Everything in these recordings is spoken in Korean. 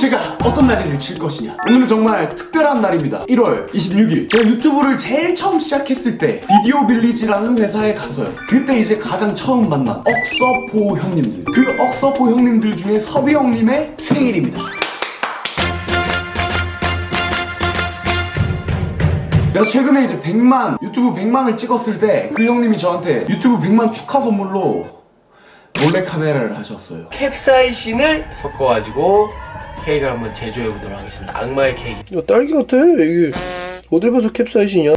제가 어떤 날이를 칠 것이냐? 오늘은 정말 특별한 날입니다. 1월 26일. 제가 유튜브를 제일 처음 시작했을 때 비디오 빌리지라는 회사에 갔어요. 그때 이제 가장 처음 만난 억서포 형님들. 그 억서포 형님들 중에 섭이 형님의 생일입니다. 내가 최근에 이제 100만 유튜브 100만을 찍었을 때 그 형님이 저한테 유튜브 100만 축하 선물로 몰래 카메라를 하셨어요. 캡사이신을 섞어가지고 케이크를 한번 제조해 보도록 하겠습니다. 악마의 케이크. 야 딸기 같아 이게 어딜 봐서 캡사이신이야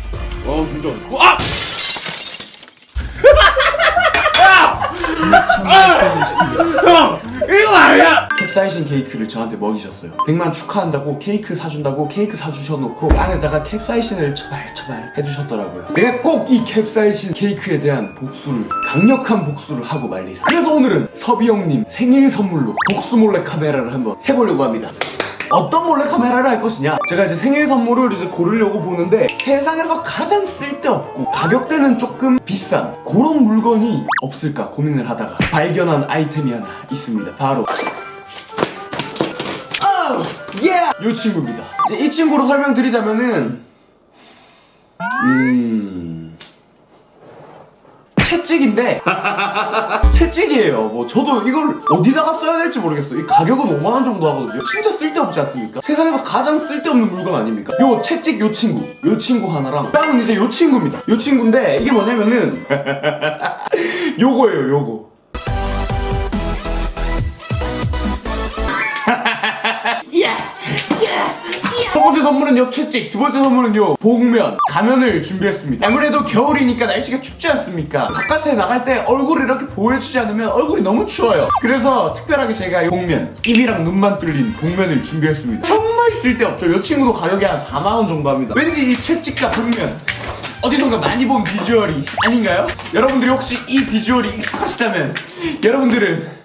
어 진짜 아! 이거 아니야! 캡사이신 케이크를 저한테 먹이셨어요. 100만 축하한다고 케이크 사준다고 케이크 사주셔놓고 안에다가 캡사이신을 처발처발 해주셨더라고요. 내가 꼭 이 캡사이신 케이크에 대한 복수를 강력한 복수를 하고 말리라. 그래서 오늘은 섭이 형님 생일 선물로 복수 몰래 카메라를 한번 해보려고 합니다 어떤 몰래 카메라를 할 것이냐. 제가 이제 생일 선물을 이제 고르려고 보는데 세상에서 가장 쓸데없고 가격대는 조금 비싼 그런 물건이 없을까 고민을 하다가 발견한 아이템이 하나 있습니다. 바로. 예! 이 친구입니다. 이제 이 친구로 설명드리자면은 음... 채찍인데 채찍이에요. 뭐 저도 이걸 어디다가 써야 될지 모르겠어요. 이 가격은 5만 원 정도 하거든요. 진짜 쓸데없지 않습니까? 세상에서 가장 쓸데없는 물건 아닙니까? 요 채찍 요 친구, 요 친구 하나랑 다음은 이제 요 친구입니다. 요 친구인데 이게 뭐냐면은 요거예요, 요거. 선물은 요 채찍, 두 번째 선물은 요 복면, 가면을 준비했습니다. 아무래도 겨울이니까 날씨가 춥지 않습니까? 바깥에 나갈 때 얼굴을 이렇게 보여주지 않으면 얼굴이 너무 추워요. 그래서 특별하게 제가 이 복면, 입이랑 눈만 뚫린 복면을 준비했습니다. 정말 쓸데없죠. 요 친구도 가격이 한 4만원 정도 합니다. 왠지 이 채찍과 복면, 어디선가 많이 본 비주얼이 아닌가요? 여러분들이 혹시 이 비주얼이 익숙하시다면 여러분들은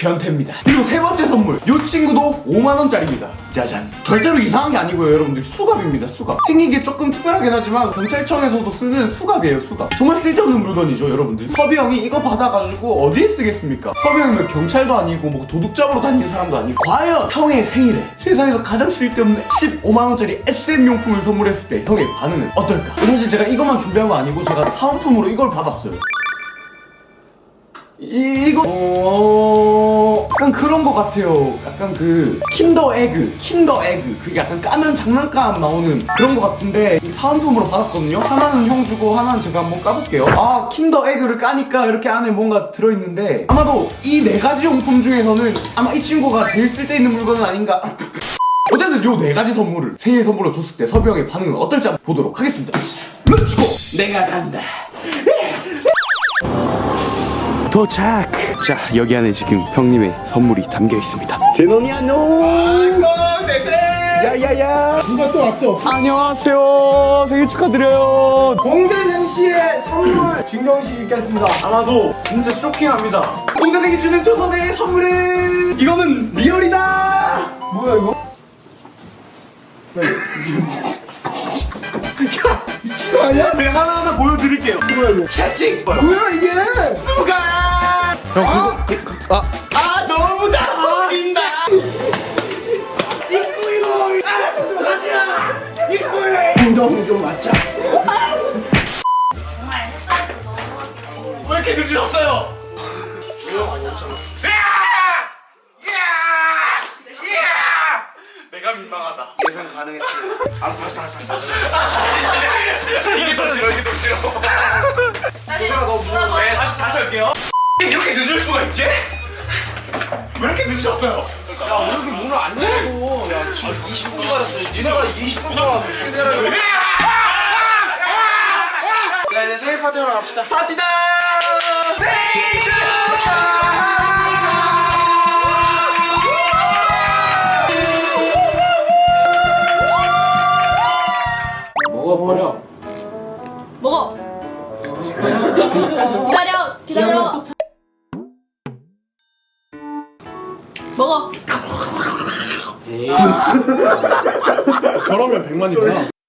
변태입니다. 그리고 세 번째 선물. 이 친구도 5만원짜리입니다. 짜잔. 절대로 이상한 게 아니고요, 여러분들. 수갑입니다, 수갑. 생긴 게 조금 특별하긴 하지만 경찰청에서도 쓰는 수갑이에요, 수갑. 정말 쓸데없는 물건이죠, 여러분들. 섭이 형이 이거 받아가지고 어디에 쓰겠습니까? 섭이 형은 뭐 경찰도 아니고 뭐 도둑 잡으러 다니는 사람도 아니고 과연 형의 생일에 세상에서 가장 쓸데없는 15만원짜리 SM용품을 선물했을 때 형의 반응은 어떨까? 사실 제가 이것만 준비한 거 아니고 제가 사은품으로 이걸 받았어요. 이, 이거 어... 약간 그런 거 같아요. 약간 그 킨더 에그, 킨더 에그. 그게 약간 까면 장난감 나오는 그런 거 같은데 이 사은품으로 받았거든요. 하나는 형 주고 하나는 제가 한번 까볼게요. 아 킨더 에그를 까니까 이렇게 안에 뭔가 들어있는데 아마도 이 네 가지 용품 중에서는 아마 이 친구가 제일 쓸데있는 물건은 아닌가. 어쨌든 요 네 가지 선물을 생일 선물로 줬을 때 섭이 형의 반응은 어떨지 한번 보도록 하겠습니다. 렛츠고! 내가 간다. 도착! 자, 여기 안에 지금 형님의 선물이 담겨 있습니다. 제노니 안녕! 야야야! 누가 또 왔어 안녕하세요. 생일 축하드려요. 공대생 씨의 선물 진경씨 있겠습니다 아마도 진짜 쇼킹합니다. 공대생이 주는 조선의 선물은 이거는 리얼이다! 뭐야 이거? 미친 거 아니야? 제가 하나하나 보여드릴게요. 뭐야 이거? 채찍! 뭐야 이게? 아. 아, 너무 잘 어울린다! 이꾸요! 아, 조심 가시라! 이꾸요! 엉덩이 좀 맞자 왜 이렇게 늦으셨어요? 내가 민망하다. 예상 가능했습니다 알았어 알았어 알았어 알았어 이게 더 싫어, 이게 더 싫어. 내가 너 물어봐 네, 다시, 다시 할게요. 이렇게 늦을 수가 있지? 왜 이렇게 늦으셨어요? 야 오늘 문을 안 열고 야 지금 20분 기다렸어 니네가 20분 동안 어떻게 내라고 야 이제 생일 파티 하러 갑시다 파티다! 생일 축하! 먹어버려. 먹어. 기다려, 기다려. 먹어. 저러면 100만이구나